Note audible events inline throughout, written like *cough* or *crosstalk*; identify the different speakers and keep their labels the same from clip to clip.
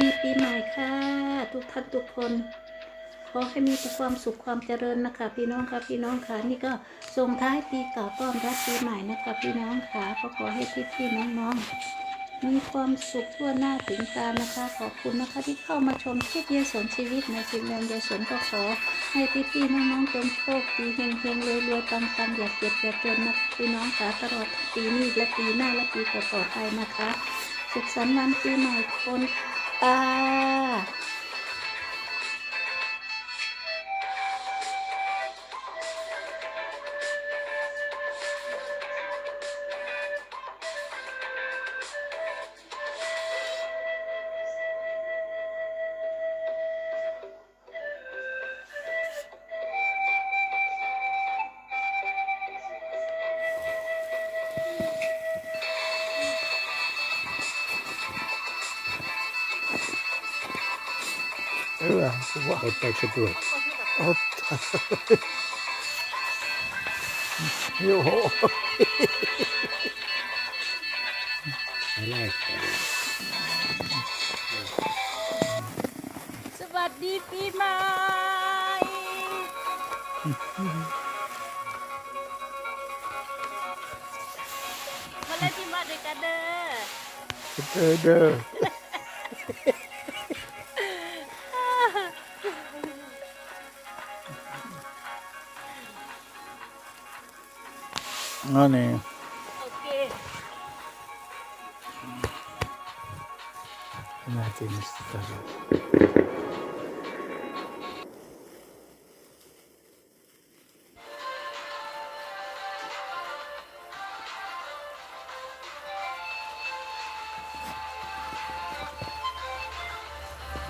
Speaker 1: ดีปีใหม่ค่ะ ทุกท่านทุกคน ขอให้มีแต่ความสุขความเจริญนะคะ พี่น้องค่ะพี่น้องค่ะนี่ก็ส่งท้ายปีเก่าต้อนรับปีใหม่นะคะ พี่น้องค่ะก็ขอให้พี่พี่ๆน้องๆมีความสุขทั่วหน้าถึงตานะคะ ขอบคุณนะคะที่เข้ามาชมคลิปเยสนชีวิตในฟินแลนด์เยสนก็ขอให้พี่พี่ๆน้องๆจงโชคดีเฮงเฮงๆรวยๆปังๆอย่าเจ็บอย่าจนนะพี่น้องค่ะตลอดปีนี้และปีหน้าและปีต่อๆไปนะคะสุขสันต์วันปีใหม่คน ตา
Speaker 2: Hyvä, kuva.
Speaker 3: Ottaako se tuo?
Speaker 2: Ottaa. Joo.
Speaker 3: Älä laittaa.
Speaker 1: สวัสดีปีใหม่มาเล่นที่มาด้วยกันเด้อ
Speaker 2: Dö, dö. No niin.
Speaker 1: Okei. Okay. En mä
Speaker 2: tiedä mistä tässä on.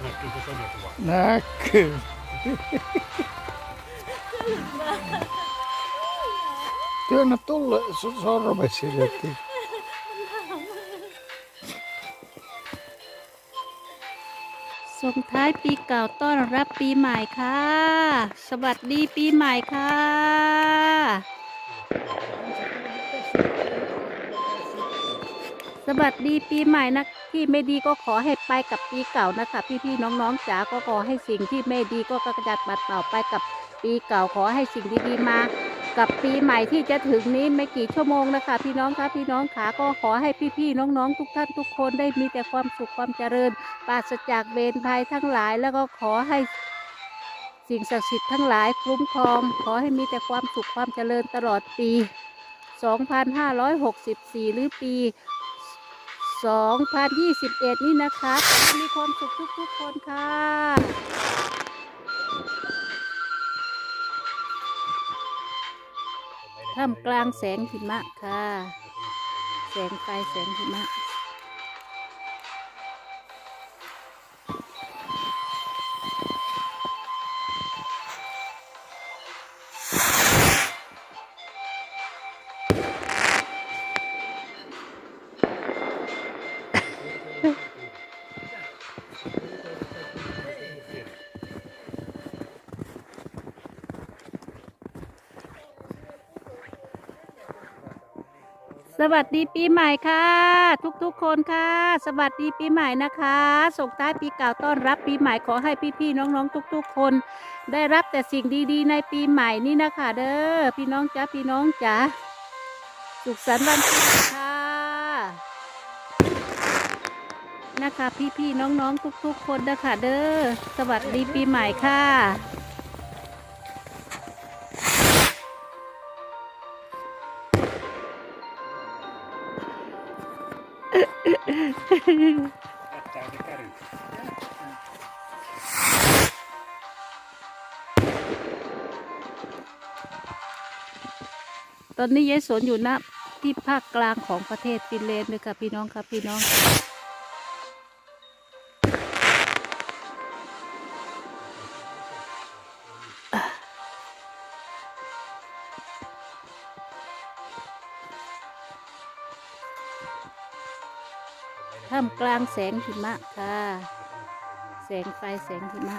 Speaker 3: Näkyykö somekuva?
Speaker 2: Näkyy. *laughs* Työnnä tulle so- sormesi irti.
Speaker 1: ส่งท้ายปีเก่าต้อนรับปีใหม่ค่ะ สวัสดีปีใหม่ค่ะ สวัสดีปีใหม่นะที่ไม่ดีก็ขอให้ไปกับปีเก่านะคะ พี่ๆน้องๆจ๋าก็ขอให้สิ่งที่ไม่ดีก็กระจัดปัดเป่าไปกับปีเก่าขอให้สิ่งดีๆมา กับปีใหม่ที่จะถึงนี้ไม่กี่ชั่วโมงนะคะพี่น้องคะพี่น้องขาก็ขอให้พี่ๆน้องๆ ทุกท่านทุกคนได้มีแต่ความสุขความเจริญปราศจากเวรภัยทั้งหลาย แล้วก็ขอให้สิ่งศักดิ์สิทธิ์ทั้งหลายคุ้มครอง ขอให้มีแต่ความสุขความเจริญตลอดปี 2564 หรือปี 2021 นี่นะคะ มีความสุขทุกๆคนค่ะ ท่ามกลางแสงหิมะค่ะ แสงไฟแสงหิมะ สวัสดีปีใหม่ค่ะ ทุกๆคนค่ะ สวัสดีปีใหม่นะคะ ส่งท้ายปีเก่าต้อนรับปีใหม่ขอให้พี่ๆน้องๆ ทุก ๆ คน ได้รับแต่สิ่งดีๆ ในปีใหม่นี่นะคะ เด้อพี่น้องจ้าพี่น้องจ๋าสุขสันต์วันปีใหม่ค่ะ นะคะพี่ๆน้องๆ ทุก ๆ คนนะคะเด้อสวัสดีปีใหม่ค่ะ ตอนนี้ยายสนอยู่ณที่ภาคกลางของประเทศฟินแลนด์เลยค่ะพี่น้องครับพี่น้อง ท่ามกลางแสงหิมะค่ะ แสงไฟแสงหิมะ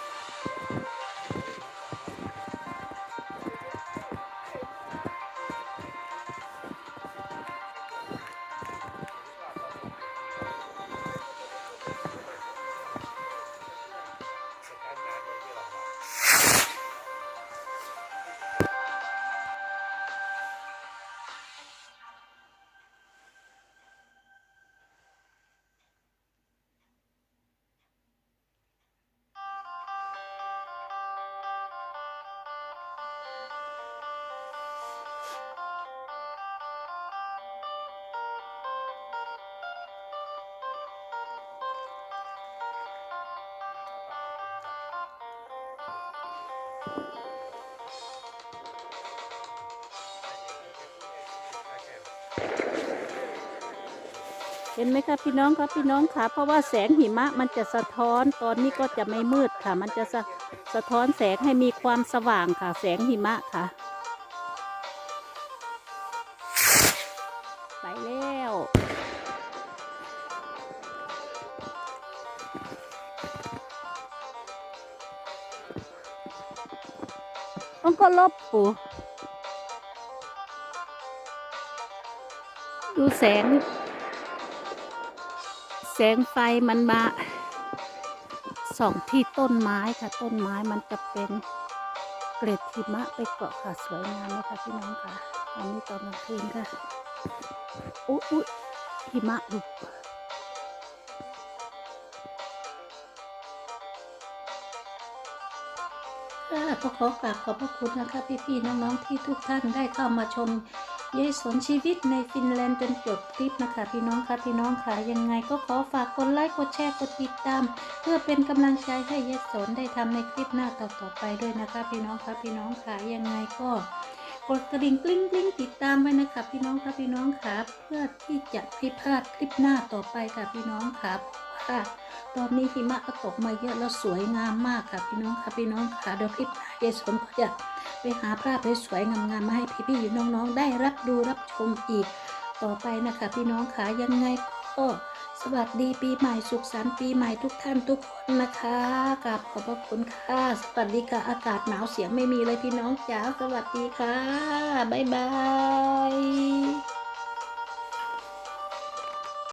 Speaker 1: เห็นไหมคะพี่น้องครับพี่น้องคะเพราะว่าแสงหิมะมันจะสะท้อนตอนนี้ก็จะไม่มืดค่ะ มันจะสะสะท้อนแสงให้มีความสว่างค่ะ แสงหิมะค่ะ ไปแล้ว ต้องก็ลบปูดูแสง แสงไฟมันมาส่องที่ต้นไม้ค่ะ ต้นไม้มันจะเป็นเกล็ดหิมะไปเกาะค่ะสวยงามไหมคะพี่น้องค่ะตอนนี้ตอนกลางคืนค่ะ อุ๊ยหิมะดุ ค่ะก็ขอกราบขอบพระคุณนะคะพี่ๆน้องๆที่ทุกท่านได้เข้ามาชมเยายสนชีวิตในฟินแลนด์จนจบคลิปนะคะ พี่น้องค่ะพี่น้องค่ะยังไงก็ขอฝากกดไลค์กดแชร์กดติดตาม เพื่อเป็นกำลังใจให้เยายสนได้ทำในคลิปหน้าต่อๆไปด้วยนะคะ พี่น้องค่ะพี่น้องค่ะยังไงก็ ดกระดิ่งกลิ้งกลิ้งติดตามไว้นะคะพี่น้องค่ะพี่น้องค่ะเพื่อที่จะไม่พลาดคลิปหน้าต่อไปค่ะพี่น้องคะเพราะว่าตอนนี้หิมะก็ตกมาเยอะแล้วสวยงามมากค่ะพี่น้องค่ะพี่น้องค่ะเดี๋ยวคลิปหน้ายายสนก็จะไปหาภาพสวยงามๆมาให้พี่ๆน้องๆได้รับดูรับชมอีกต่อไปนะคะพี่น้องขายังไงก็ สวัสดีปีใหม่สุขสันต์ปีใหม่ทุกท่านทุกคนนะคะกราบขอบพระคุณค่ะ สวัสดีค่ะอากาศหนาวเสียงไม่มีเลยพี่น้องจ๋าสวัสดีค่ะ บ๊ายบาย